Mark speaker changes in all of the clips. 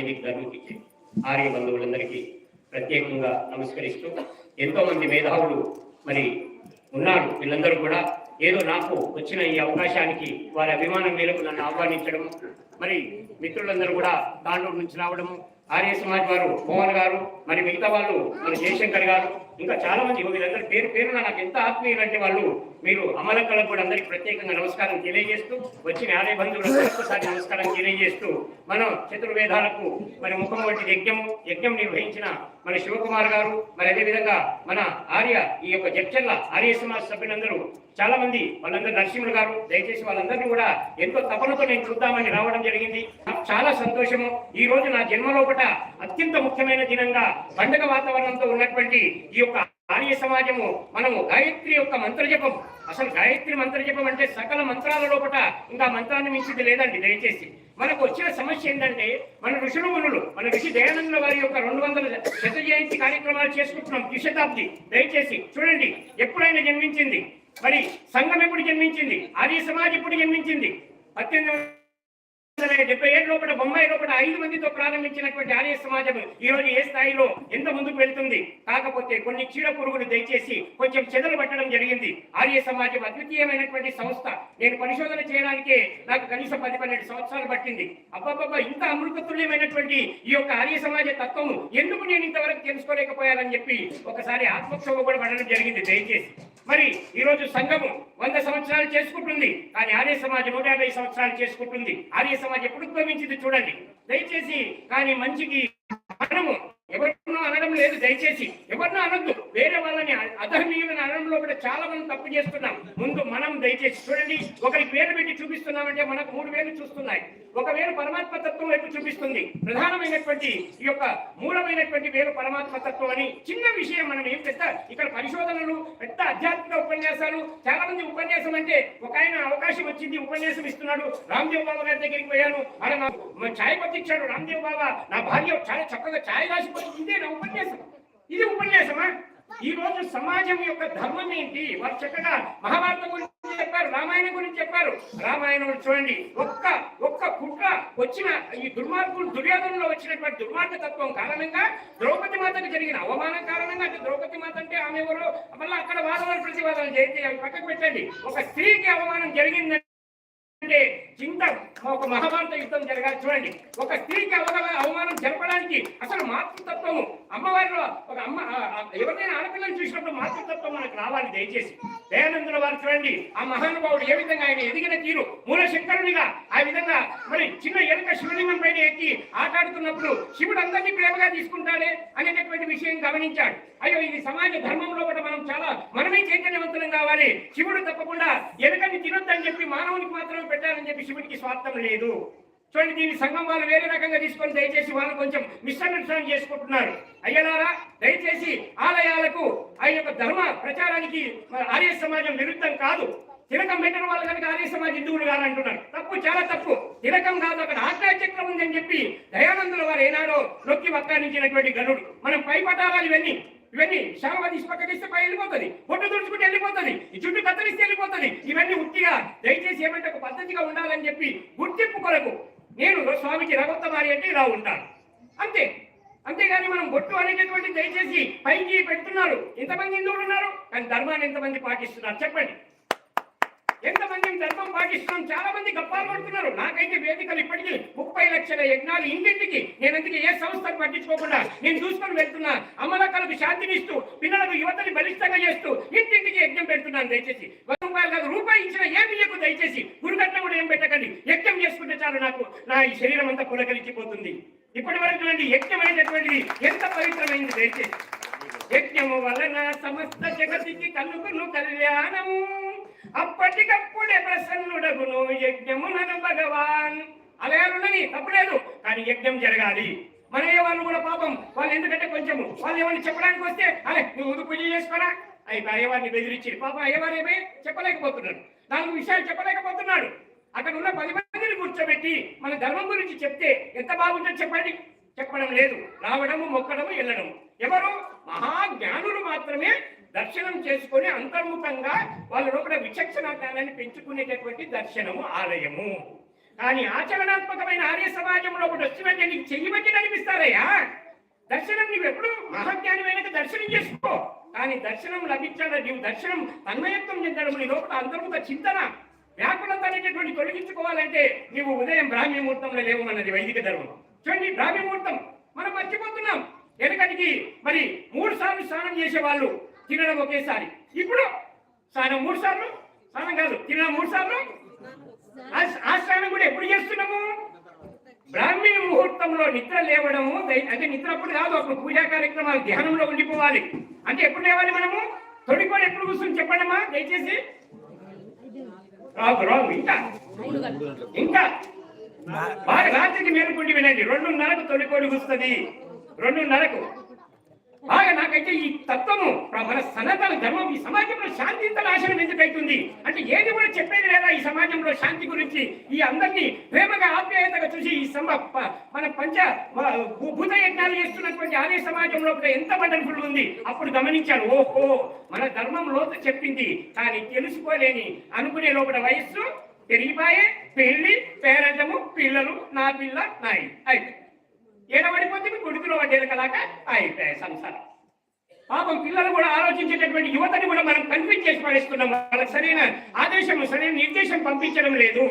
Speaker 1: అభివృద్ధికి ఆర్య బంధువులందరికీ ప్రత్యేకంగా నమస్కరిస్తూ ఎంతో మంది మేధావులు మరి ఉన్నారు. వీళ్ళందరూ కూడా ఏదో నాకు వచ్చిన ఈ అవకాశానికి వారి అభిమానం మేరకు నన్ను ఆహ్వానించడం మరి మిత్రులందరూ కూడా దాండూరు నుంచి రావడము ఆర్య సమాజ్ వారు మోహన్ గారు మరి మిగతా వాళ్ళు మన జయశంకర్ గారు ఇంకా చాలా మంది వీళ్ళందరూ పేరు పేరున నాకు ఎంత ఆత్మీయులంటే వాళ్ళు మీరు అమలక్కలకు కూడా అందరికి ప్రత్యేకంగా నమస్కారం తెలియజేస్తూ వచ్చిన ఆలయ బంధువులకు ఒక్కసారి నమస్కారం తెలియజేస్తూ మనం చతుర్వేదాలకు మరి ముఖం వంటి యజ్ఞము యజ్ఞం నిర్వహించిన మన శివకుమార్ గారు మరి అదేవిధంగా మన ఆర్య ఈ యొక్క జడ్చర్ల ఆర్య సమాజ సభ్యులందరూ చాలా మంది వాళ్ళందరూ నరసింహులు గారు దయచేసి వాళ్ళందరినీ కూడా ఎంతో తపనతో నేను చూద్దామని రావడం జరిగింది. నాకు చాలా సంతోషము. ఈ రోజు నా జన్మలోపట అత్యంత ముఖ్యమైన దినంగా పండగ వాతావరణంతో ఉన్నటువంటి ఈ యొక్క ఆర్య సమాజము మనము గాయత్రి యొక్క మంత్రజపం. అసలు గాయత్రి మంత్రజపం అంటే సకల మంత్రాల లోపట ఇంకా మంత్రాన్ని మించింది లేదండి దయచేసి. మనకు వచ్చిన సమస్య ఏంటంటే మన ఋషులు మునులు మన ఋషి దయానంద వారి యొక్క రెండు వందల శత జయంతి కార్యక్రమాలు చేసుకుంటున్నాం ద్విశతాబ్ది దయచేసి చూడండి ఎప్పుడైనా జన్మించింది? మరి సంఘం ఎప్పుడు జన్మించింది? ఆర్య సమాజ్ ఎప్పుడు జన్మించింది? పద్దెనిమిది డెబ్బై ఏడు లోపల బొంబాయి లోపల ఐదు మందితో ప్రారంభించినటువంటి ఆర్య సమాజం ఈ రోజు ఏ స్థాయిలో ఎంత ముందుకు వెళ్తుంది? కాకపోతే కొన్ని చీడ పురుగులు దయచేసి కొంచెం చెదలు పట్టడం జరిగింది. ఆర్య సమాజం అద్వితీయమైనటువంటి సంస్థ. నేను పరిశోధన చేయడానికే నాకు కనీసం పది పన్నెండు సంవత్సరాలు పట్టింది. అబ్బాబ్బా ఇంత అమృతతుల్యమైనటువంటి ఈ యొక్క ఆర్య సమాజ తత్వం ఎందుకు నేను ఇంతవరకు తెలుసుకోలేకపోయానని చెప్పి ఒకసారి ఆత్మక్షోభ కూడా పడడం జరిగింది దయచేసి. మరి ఈ రోజు సంఘము వంద సంవత్సరాలు చేసుకుంటుంది. కానీ ఆర్య సమాజం నూట యాభై సంవత్సరాలు చేసుకుంటుంది. ఆర్య సమాజం ఎప్పుడు ఉద్భవించింది చూడండి. దయచేసి కానీ మంచికి మనము ఎవరినో అనడం లేదు దయచేసి. ఎవరినో అనద్దు. వేరే వాళ్ళని అధర్మీయమైన అనడంలో కూడా చాలా మంది తప్పు చేస్తున్నాం. ముందు మనం దయచేసి చూడండి. ఒకరి పేరు పెట్టి చూపిస్తున్నామంటే మనకు మూడు వేలు చూస్తున్నాయి. ఒక వేలు పరమాత్మ తత్వం వైపు చూపిస్తుంది. ప్రధానమైనటువంటి ఈ యొక్క మూలమైనటువంటి వేలు పరమాత్మ తత్వం అని చిన్న విషయం మనం ఏం పెద్ద ఇక్కడ పరిశోధనలు పెద్ద ఆధ్యాత్మిక ఉపన్యాసాలు చాలా మంది ఉపన్యాసం అంటే ఒక ఆయన అవకాశం వచ్చింది ఉపన్యాసం ఇస్తున్నాడు. రామ్దేవ్ బాబా గారి దగ్గరికి పోయాను. అక్కడ నాకు ఛాయ్ పత్తి ఇచ్చాడు రామ్దేవ్ బాబా. నా భార్య చాలా చక్కగా ఛాయ్ రాసి ఇదే నా ఉపన్యాసం. ఇది ఉపన్యాసమా? ఈ రోజు సమాజం యొక్క ధర్మం ఏంటి? వారు చక్కగా మహాభారతం గురించి చెప్పారు రామాయణం గురించి చెప్పారు. రామాయణం చూడండి ఒక్క ఒక్క కుట్ర వచ్చిన ఈ దుర్మార్గులు దుర్యోధనలో వచ్చినటువంటి దుర్మార్గ తత్వం కారణంగా ద్రౌపది మాతకు జరిగిన అవమానం కారణంగా అంటే ద్రౌపది మాత అంటే ఆమె ఎవరు మళ్ళీ అక్కడ వాదనలు ప్రతివాదనలు చేయండి అవి పక్కకు పెట్టండి. ఒక స్త్రీకి అవమానం జరిగిందంటే అంటే చింత ఒక మహాభారత యుద్ధం జరగాలి. చూడండి ఒక స్త్రీకి అవగాహన అవమానం జరపడానికి అసలు మాతృతత్వము అమ్మవారిలో ఒక అమ్మ ఎవరినైనా ఆడపిల్లని చూసినప్పుడు మాతృతత్వం మనకు రావాలి దయచేసి. దయానందుల వారు చూడండి ఆ మహానుభావుడు ఏ విధంగా ఆయన ఎదిగిన తీరు మూల శంకరునిగా ఆ విధంగా మరి చిన్న ఎలుక శివలింగం పైన ఎక్కి ఆటాడుతున్నప్పుడు శివుడు అందరినీ ప్రేమగా తీసుకుంటాడే అనేటటువంటి విషయం గమనించాడు. అయ్యో ఇది సమాజ ధర్మంలో కూడా మనం చాలా మనమే చైతన్యవంతులం కావాలి. శివుడు తప్పకుండా ఎలుకని తినొద్దని చెప్పి మానవునికి మాత్రమే పెట్టాలని చెప్పి శివుడికి స్వార్థం లేదు. చూడండి దీన్ని సంఘం వాళ్ళు వేరే రకంగా తీసుకొని దయచేసి వాళ్ళు కొంచెం మిస్అండర్స్టాండ్ చేసుకుంటున్నారు. అయ్యలారా దయచేసి ఆలయాలకు ఆ యొక్క ధర్మ ప్రచారానికి ఆర్య సమాజం విరుద్ధం కాదు. తిలకం పెట్టడం వాళ్ళు కనుక ఆర్య సమాజ హిందువులు కాదంటున్నారు తప్పు చాలా తప్పు. తిలకం కాదు అక్కడ ఆజ్ఞా చక్రం ఉందని చెప్పి దయానందుల వారు ఏనాడో నొక్కి వక్కానించినటువంటి గనుడు మనం పై పటారాలు ఇవన్నీ ఇవన్నీ శామ తీసి పక్కకిస్తే పై వెళ్ళిపోతుంది. పొట్టు తుడుచుకుంటే వెళ్ళిపోతుంది. ఈ చుట్టూ కత్తిరిస్తే వెళ్ళిపోతుంది. ఇవన్నీ ఉట్టిగా దయచేసి ఏమంటే ఒక పద్ధతిగా ఉండాలని చెప్పి గుర్తింపు కొరకు నేను స్వామికి రఘుత్తమారి అంటే ఇలా ఉంటాను. అంతే. అంతేగాని మనం బొట్టు అనేటటువంటి దయచేసి పైకి పెడుతున్నారు. ఎంతమంది హిందువులు ఉన్నారు. కానీ ధర్మాన్ని ఎంతమంది పాటిస్తున్నారు? చెప్పండి. ఎంతమంది ధర్మం పాటిస్తున్నాం చాలా మంది గప్పాలు పడుతున్నారు నాకైతే వేదికలు ఇప్పటికీ ముప్పై లక్షల యజ్ఞాలు ఇంటింటికి. నేను అందుకే ఏ సంస్థను పట్టించుకోకుండా నేను చూసుకొని వెళ్తున్నా. అమ్మలక్కలకు శాంతినిస్తూ పిల్లలకు యువతని బలిష్టంగా చేస్తూ ఇంటింటికి యజ్ఞం పెడుతున్నాను దయచేసి. వంద రూపాయి ఇచ్చిన ఏమి బియ్యకు దయచేసి. గురుగట్ల కూడా ఏం పెట్టకండి. యజ్ఞం చేసుకుంటే చాలు నాకు. నా ఈ శరీరం అంతా పులకరించిపోతుంది. ఇప్పటి వరకు చూడండి యజ్ఞం అనేటటువంటిది ఎంత పవిత్రమైంది దయచేసి. యజ్ఞము వలన సమస్త జగతికి కలుగును కళ్యాణము. అప్పటికప్పుడే ప్రసన్నుడగును యజ్ఞమునను భగవాన్. అలయాలున్నది తప్పులేదు కానీ యజ్ఞం జరగాలి. మన వాళ్ళు కూడా పాపం వాళ్ళు ఎందుకంటే కొంచెము వాళ్ళు ఏమని చెప్పడానికి వస్తే అరే నువ్వు ముందు పూజ చేసుకోరా? అయితే అయ్యవారిని బెదిరించి పాపం అయ్యవారు ఏమే చెప్పలేకపోతున్నాడు. నాలుగు విషయాలు చెప్పలేకపోతున్నాడు. అక్కడ ఉన్న పది మందిని కూర్చోబెట్టి మన ధర్మం గురించి చెప్తే ఎంత బాగుంటుంది చెప్పండి? చెప్పడం లేదు. రావడము మొక్కడము వెళ్ళడము ఎవరు? మహాజ్ఞానులు మాత్రమే దర్శనం చేసుకొని అంతర్ముఖంగా వాళ్ళ లోపల విచక్షణ జ్ఞానాన్ని పెంచుకునేటటువంటి దర్శనము ఆలయము.
Speaker 2: కానీ ఆచరణాత్మకమైన ఆర్య సమాజంలో ఒకటి వచ్చినట్టే నీకు చెయ్యమని కనిపిస్తారయ్యా దర్శనం నీవు ఎప్పుడు మహాజ్ఞానమైన దర్శనం చేసుకో. కానీ దర్శనం లభించాలి నీవు దర్శనం అన్వయత్వం చెందడం నీ లోపల అంతర్ముఖ చింతన వ్యాకులత అనేటటువంటి తొలగించుకోవాలంటే నీవు ఉదయం బ్రాహ్మీ ముహూర్తంలో లేవమన్నది వైదిక ధర్మం. చూడండి బ్రాహ్మీముహూర్తం మనం మర్చిపోతున్నాం. వెనకటికి మరి మూడు సార్లు స్నానం చేసే వాళ్ళు తినడం ఒకేసారి. ఇప్పుడు స్నానం మూడు సార్లు? స్నానం కాదు తినడం మూడు సార్లు? ఆ- స్నానం కూడా ఎప్పుడు చేస్తున్నాము? బ్రాహ్మీ ముహూర్తంలో నిద్ర లేవడము అంటే నిద్ర అప్పుడు కాదు అప్పుడు పూజా కార్యక్రమాలు ధ్యానంలో ఉండిపోవాలి. అంటే ఎప్పుడు లేవాలి మనము? తొడికొని ఎప్పుడు కూర్చొని చెప్పండమ్మా దయచేసి. రాదు రాదు ఇంకా. ఇంకా. రాత్రికి మేలుకుండి వినండి. రెండున్నరకు తొలికోడి వస్తుంది రెండున్నరకు. బాగా నాకైతే ఈ తత్వము మన సనాతన ధర్మం ఈ సమాజంలో శాంతింత నాశనం ఎందుకైతుంది అంటే ఏది కూడా చెప్పేది లేదా ఈ సమాజంలో శాంతి గురించి? ఈ అందరినీ ప్రేమగా ఆప్యాయతగా చూసి ఈ సమ మన పంచ భూత యజ్ఞాలు చేస్తున్నటువంటి ఆర్య సమాజంలో కూడా ఎంత వండర్ఫుల్ ఉంది? అప్పుడు గమనించాను ఓహో మన ధర్మం లోతు చెప్పింది. కానీ తెలుసుకోలేని అనుకునే లోపల వయస్సు పెరిగిపోయే పెళ్ళి పేరంటము పిల్లలు నా పిల్ల నాయి. అయితే ఏడబడిపోతే కొడుకులో వడ్డేలకలాగా అయిపోయాయి సంసారం. పాపం పిల్లలు కూడా ఆలోచించేటటువంటి యువతని కూడా మనం కన్ఫ్యూజ్ చేసి పడేస్తున్నాం వాళ్ళకి సరైన ఆదేశం సరైన నిర్దేశం పంపించడం లేదు.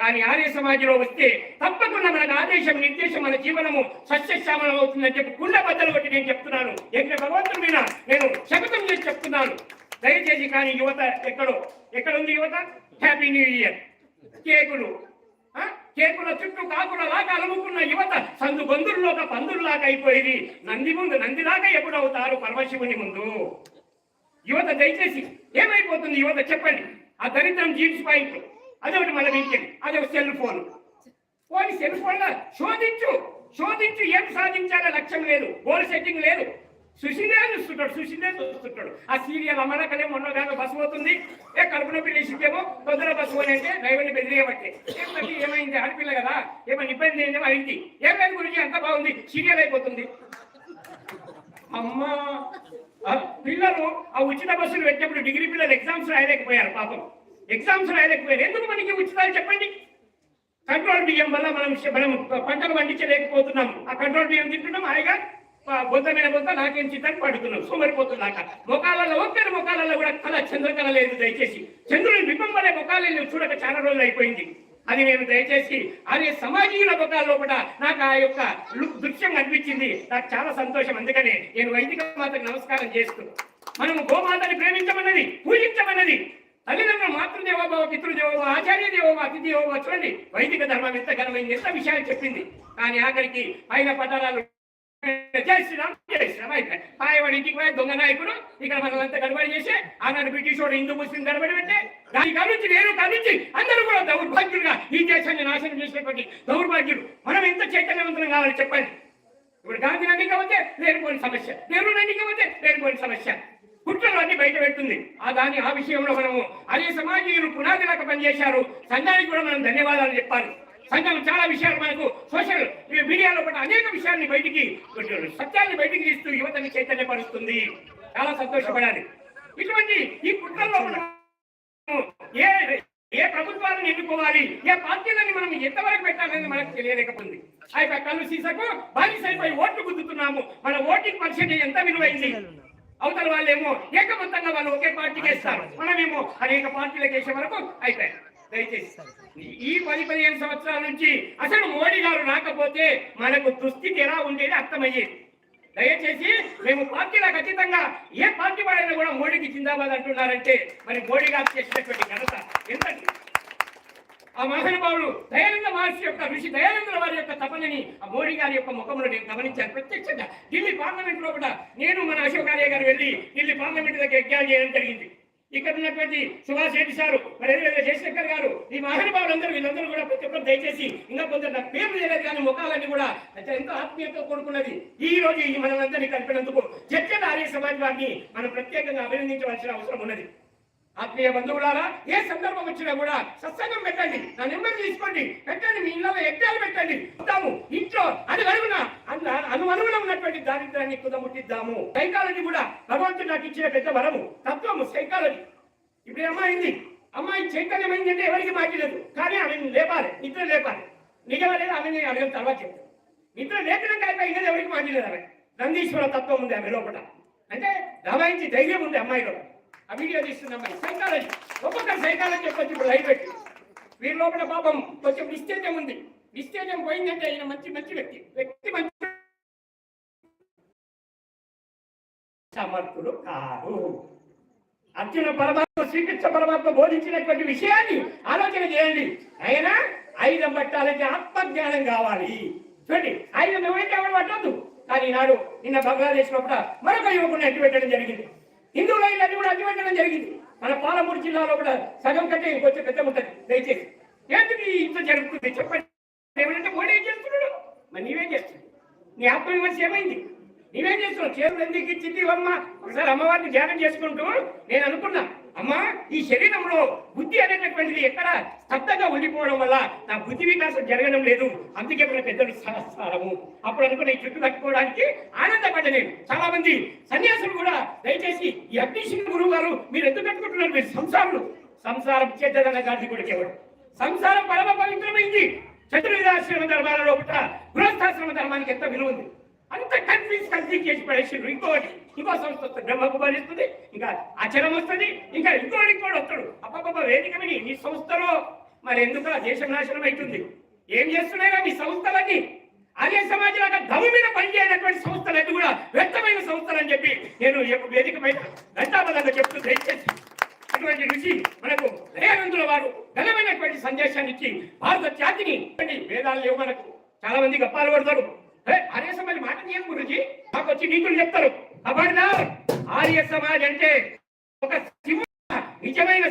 Speaker 2: కానీ ఆర్య సమాజంలో వస్తే తప్పకుండా మనకు ఆదేశం నిర్దేశం మన జీవనము సస్యశ్యామలం అవుతుందని చెప్పి కుండ బద్దలు కొట్టి నేను చెప్తున్నాను. ఎక్కడ భగవంతుడి మీద నేను శపథం చేసి చెప్తున్నాను. దయచేసి కానీ యువత ఎక్కడో ఎక్కడ ఉంది యువత? హ్యాపీ న్యూ ఇయర్ కేకులు. ఆ? కేకుల చుట్టూ కాకుల లాగా అలుముకున్న యువత సందు బంధుల్లోక పందుల్లాగా అయిపోయింది. నంది ముందు నందిలాగా ఎప్పుడవుతారు పరమశివుని ముందు? యువత దయచేసి ఏమైపోతుంది యువత చెప్పండి. ఆ దరిద్రం జీన్స్ పాయింట్ అదొకటి మన వీకెండ్ అదొక సెల్ ఫోన్. పోనీ సెల్ ఫోన్ శోధించు శోధించు ఏం సాధించాలో లక్ష్యం లేదు. గోల్ సెట్టింగ్ లేదు. సుశీలే చూస్తుంటాడు సుశీలే చూస్తుంటాడు. ఆ సీరియల్ అమ్మలకలే మొన్న కాక బస్సు పోతుంది. ఏ కడుపున పిల్లేసికేమో తొందర బస్సు పోయి అంటే డ్రైవర్ని బెదిరేయబట్టే ఏమంటే ఏమైంది? ఆడపిల్ల కదా ఏమైనా ఇబ్బంది ఏంటో అయింది. ఏమైంది గురించి అంత బాగుంది. సీరియల్ అయిపోతుంది. అమ్మా పిల్లలు ఆ ఉచిత బస్సులు పెట్టినప్పుడు డిగ్రీ పిల్లలు ఎగ్జామ్స్ రాయలేకపోయారు పాపం. ఎగ్జామ్స్ రాయలేకపోయారు. ఎందుకు మనకి ఉచితాలు చెప్పండి? కంట్రోల్ బియ్యం వల్ల మనం మనం పంటలు పండించలేకపోతున్నాం. ఆ కంట్రోల్ బియ్యం తింటున్నాం హాయిగా. ప- బుద్ధ మీద బొద్ద నాకేం చిత్తాన్ని పడుతున్నాం సోమరిపోతున్నాక ముఖాలలో ఒక్కరి ముఖాలలో కూడా కళ చంద్రకళ లేదు దయచేసి. చంద్రుని బింబం ముఖాలు చూడక చాలా రోజులు అయిపోయింది. అది నేను దయచేసి అదే సమాజీయుల ముఖాల్లో కూడా నాకు ఆ యొక్క దృశ్యం అనిపించింది నాకు చాలా సంతోషం. అందుకనే నేను వైదిక మాతకు నమస్కారం చేస్తూ మనం గోమాతని ప్రేమించమన్నది పూజించమన్నది. తల్లిదండ్రులు మాతృదేవోభవ పితృదేవోభవ ఆచార్య దేవోభవ అతిథి చూడండి. వైదిక ధర్మం ఎంత ఘనమైంది ఎంత విషయాలు చెప్పింది. కానీ ఆఖరికి పైన పటారాలు జై శ్రీరామ్ జై శ్రీరామ్ అయిపోయి. పాయవాడి ఇంటికి పోయి దొంగ నాయకుడు ఇక్కడ మనల్ని గడబడి చేసి ఆనాడు బ్రిటిష్ వాడు హిందూ ముస్లిం గడబడి పెట్టే దాని కనుంచి నేను కనుంచి అందరూ కూడా దౌర్భాగ్యులుగా ఈ దేశాన్ని నాశనం చేసినటువంటి దౌర్భాగ్యులు. మనం ఎంత చైతన్యవంతం కావాలి చెప్పండి? ఇప్పుడు గాంధీ నది కాకపోతే లేనిపోయిన సమస్య. నెహ్రూ నది కాకపోతే లేనిపోయిన సమస్య. కుట్రలు అన్ని బయట పెడుతుంది. ఆ దాని ఆ విషయంలో మనము అదే సమాజీయులు పునాదిలాగా పనిచేశారు. సంఘానికి కూడా మనం ధన్యవాదాలు చెప్పాలి. సంఘం చాలా విషయాలు మనకు సోషల్ మీడియాలో కూడా అనేక విషయాల్ని బయటికి సత్యాన్ని బయటికి తీస్తూ యువతని చైతన్యపరుస్తుంది. చాలా సంతోషపడాలి. ఇటువంటి ఈ కుట్రల్లో ఏ ఏ ప్రభుత్వాలను ఎన్నుకోవాలి? ఏ పార్టీలని మనం ఎంతవరకు పెట్టాలని మనకు తెలియలేకపోయింది. ఆ యొక్క కళ్ళు సీసకు బానిసైపోయి ఓట్లు గుద్దుతున్నాము. మన ఓటింగ్ పర్సెంటేజ్ ఎంత విలువైంది? అవతల వాళ్ళేమో ఏకమంతంగా వాళ్ళు ఒకే పార్టీకి వేస్తారు మనమేమో అనేక పార్టీలకు వేసే వరకు అయిపోయాయి దయచేసి. ఈ పది పదిహేను సంవత్సరాల నుంచి అసలు మోడీ గారు రాకపోతే మనకు దుస్థితి ఎలా ఉండేది అర్థమయ్యేది. దయచేసి మేము పార్టీలో ఖచ్చితంగా ఏ పార్టీ వాడైనా కూడా మోడీకి జిందాబాద్ అంటున్నారంటే మరి మోడీ గారు చేసినటువంటి ఘనత ఎందుకంటే ఆ మహానుభావుడు దయానంద మహర్షి యొక్క ఋషి దయానంద వారి యొక్క తపనని ఆ మోడీ గారి యొక్క ముఖంలో నేను గమనించాను. ప్రత్యక్షంగా ఢిల్లీ పార్లమెంట్లో కూడా నేను మన అశోక్ గారు వెళ్ళి ఢిల్లీ పార్లమెంట్ దగ్గర యజ్ఞాలు చేయడం జరిగింది. ఇక్కడ ఉన్నటువంటి సుభాష్ రెడ్డి సారు మరి జయశంకర్ గారు ఈ మహానుభావులందరూ వీళ్ళందరూ కూడా ప్రతి ఒక్కరు దయచేసి ఇంకా కొందరు నా పేరు తెలియదు కానీ ముఖాలన్నీ కూడా ఎంతో ఆత్మీయతతో కూడుకున్నది ఈ రోజు ఈ మనందరినీ కలిపినందుకు చర్చల ఆర్య సమాజ్ వారిని మనం ప్రత్యేకంగా అభినందించవలసిన అవసరం ఉన్నది. ఆత్మీయ బంధువులారా ఏ సందర్భం వచ్చినా కూడా సత్సంగం పెట్టండి నా నెంబర్ తీసుకోండి పెట్టండి మీ ఇళ్ళలో యజ్ఞాలు పెట్టండి. చూద్దాము ఇంట్లో అది అడుగున అన్న అనువనువులో ఉన్నటువంటి దారిద్రాన్ని కుదముట్టిద్దాము సైకాలజీ కూడా భగవంతుడు నాకు ఇచ్చిన పెద్ద వరము తత్వము సైకాలజీ. ఇప్పుడు అమ్మాయింది అమ్మాయి చైతన్యమైందంటే ఎవరికి మాట్లాడదు కానీ ఆమె లేపాలి నిద్ర లేపాలి. నిజమా లేదా నేను అడిగిన తర్వాత చెప్తాను. నిద్ర లేపినాక అయిపోయింది ఎవరికి మాట్లాడదు ఆమె. నందీశ్వర తత్వం ఉంది ఆమె లోపల. అంటే దబాయించి ధైర్యం ఉంది అమ్మాయి లోపల. ఆ వీడియో తీస్తున్న అమ్మాయి సైకాలజీ. ఒక్కొక్కరు సైకాలజీ చెప్పొచ్చు ఇప్పుడు లైవ్ పెట్టి. వీరి లోపల పాపం కొంచెం నిశ్చయం ఉంది. నిశ్చయం పోయిందంటే ఆయన మంచి మంచి వ్యక్తి. వ్యక్తి మంచి సమర్థుడు కాదు. అర్జున పరమాత్మ శ్రీకృష్ణ పరమాత్మ బోధించినటువంటి విషయాన్ని ఆలోచన చేయండి. ఆయన ఆయుధం పట్టాలంటే ఆత్మజ్ఞానం కావాలి. చూడండి ఆయుధం ఎవరైతే ఎవరు పట్టద్దు. కానీ ఈనాడు నిన్న బంగ్లాదేశ్ లోపల మరొక యువకుడిని అడ్డు పెట్టడం జరిగింది. హిందువుల లైన్లన్నీ కూడా అడ్డు జరిగింది. మన పాలమూరు జిల్లాలో కూడా సగం కంటే ఇంకొంచెం పెద్ద ఉంటుంది దయచేసి ఎందుకు ఇంత జరుగుతుంది? చెప్పండి. ఏమంటే మోడీ ఏం చేస్తున్నాడు? మరి నీవేం చేస్తున్నావు? నీ ఆత్మవిమర్శ ఏమైంది? నీవేం చేస్తున్నావు? చేతులు ఎందుకు ఇచ్చింది అమ్మ ఒకసారి అమ్మవారిని ధ్యానం చేసుకుంటూ నేను అనుకున్నాను అమ్మా ఈ శరీరంలో బుద్ధి అనేటటువంటిది ఎక్కడ స్తబ్దంగా ఉండిపోవడం వల్ల నా బుద్ధి వికాసం జరగడం లేదు. అందుకే మన పెద్దలు సహస్రారము అప్పుడు అనుకున్న ఈ చుట్టూ కట్టుకోవడానికి ఆనందపడలేదు నేను. చాలా మంది సన్యాసులు కూడా దయచేసి ఈ అగ్నిశ్రీ గురువు గారు మీరు ఎందుకు కట్టుకుంటున్నారు? మీరు సంసారులు. సంసారం చేద్దదన్న గాంధీ కూడా కేవలం సంసారం పరమ పవిత్రమైంది. చతుర్విధాశ్రమ ధర్మాలలో పుట్ట గృహస్థాశ్రమ ధర్మానికి ఎంత విలువ ఉంది? అంత కన్ఫ్యూజ్ కన్ఫ్యూజ్ చేసి పడేసిండ్రు. ఇంకోటి ఇంకో సంస్థ వస్తుంది బ్రహ్మకు బలిస్తుంది. ఇంకా అచలం వస్తుంది. ఇంకా ఇంకోటి కూడా వస్తాడు. అప్పప్ప వేదిక విని నీ సంస్థలో? మరి ఎందుకు దేశం నాశనం అవుతుంది ఏం చేస్తున్నాయో మీ సంస్థలన్నీ? అదే సమాజంలో దమ్ము మీద పనిచేయనటువంటి సంస్థలన్నీ కూడా వ్యక్తమైన సంస్థలు అని చెప్పి నేను ఈ యొక్క వేదిక పైన ఘంటాబద్ధంగా చెప్తూ దయచేసి అటువంటి రుచి మనకు దయానందుల వారు ఘనమైనటువంటి సందేశాన్ని ఇచ్చి భారత ఖ్యాతిని వేదాలు లేవు మనకు. చాలా మంది గప్పాలు పడతారు. అదే ఆర్య మాట తీయం గురించి మాకు వచ్చి నీతులు చెప్తారు. అబడ్డా ఆర్య సమాజ్ అంటే ఒక నిజమైన